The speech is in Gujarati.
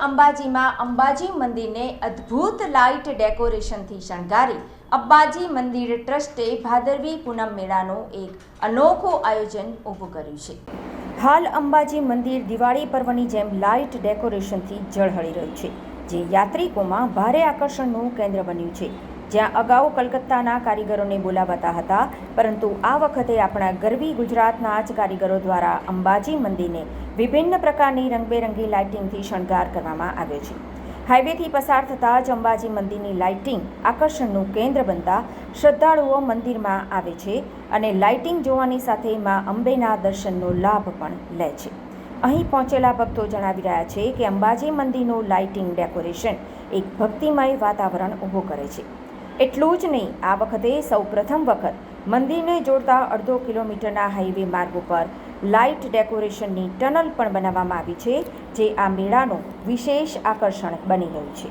અંબાજીમાં અંબાજી મંદિરને અદ્ભુત લાઇટ ડેકોરેશનથી શણગારી અંબાજી મંદિર ટ્રસ્ટે ભાદરવી પૂનમ મેળાનું એક અનોખું આયોજન ઊભું કર્યું છે. હાલ અંબાજી મંદિર દિવાળી પર્વની જેમ લાઇટ ડેકોરેશનથી ઝળહળી રહ્યું છે, જે યાત્રિકોમાં ભારે આકર્ષણનું કેન્દ્ર બન્યું છે. જ્યાં અગાઉ કલકત્તાના કારીગરોને બોલાવાતા હતા, પરંતુ આ વખતે આપણા ગરવી ગુજરાતના જ કારીગરો દ્વારા અંબાજી મંદિરને વિભિન્ન પ્રકારની રંગબેરંગી લાઇટિંગથી શણગાર કરવામાં આવ્યો છે. હાઈવેથી પસાર થતાં જ અંબાજી મંદિરની લાઇટિંગ આકર્ષણનું કેન્દ્ર બનતા શ્રદ્ધાળુઓ મંદિરમાં આવે છે અને લાઇટિંગ જોવાની સાથે મા અંબેના દર્શનનો લાભ પણ લે છે. અહીં પહોંચેલા ભક્તો જણાવી રહ્યા છે કે અંબાજી મંદિરનું લાઇટિંગ ડેકોરેશન એક ભક્તિમય વાતાવરણ ઊભું કરે છે. એટલું જ નહીં, આ વખતે સૌ પ્રથમ વખત મંદિરને જોડતા અડધો કિલોમીટરના હાઈવે માર્ગ ઉપર લાઇટ ડેકોરેશનની ટનલ પણ બનાવવામાં આવી છે, જે આ મેળાનું વિશેષ આકર્ષણ બની ગયું છે.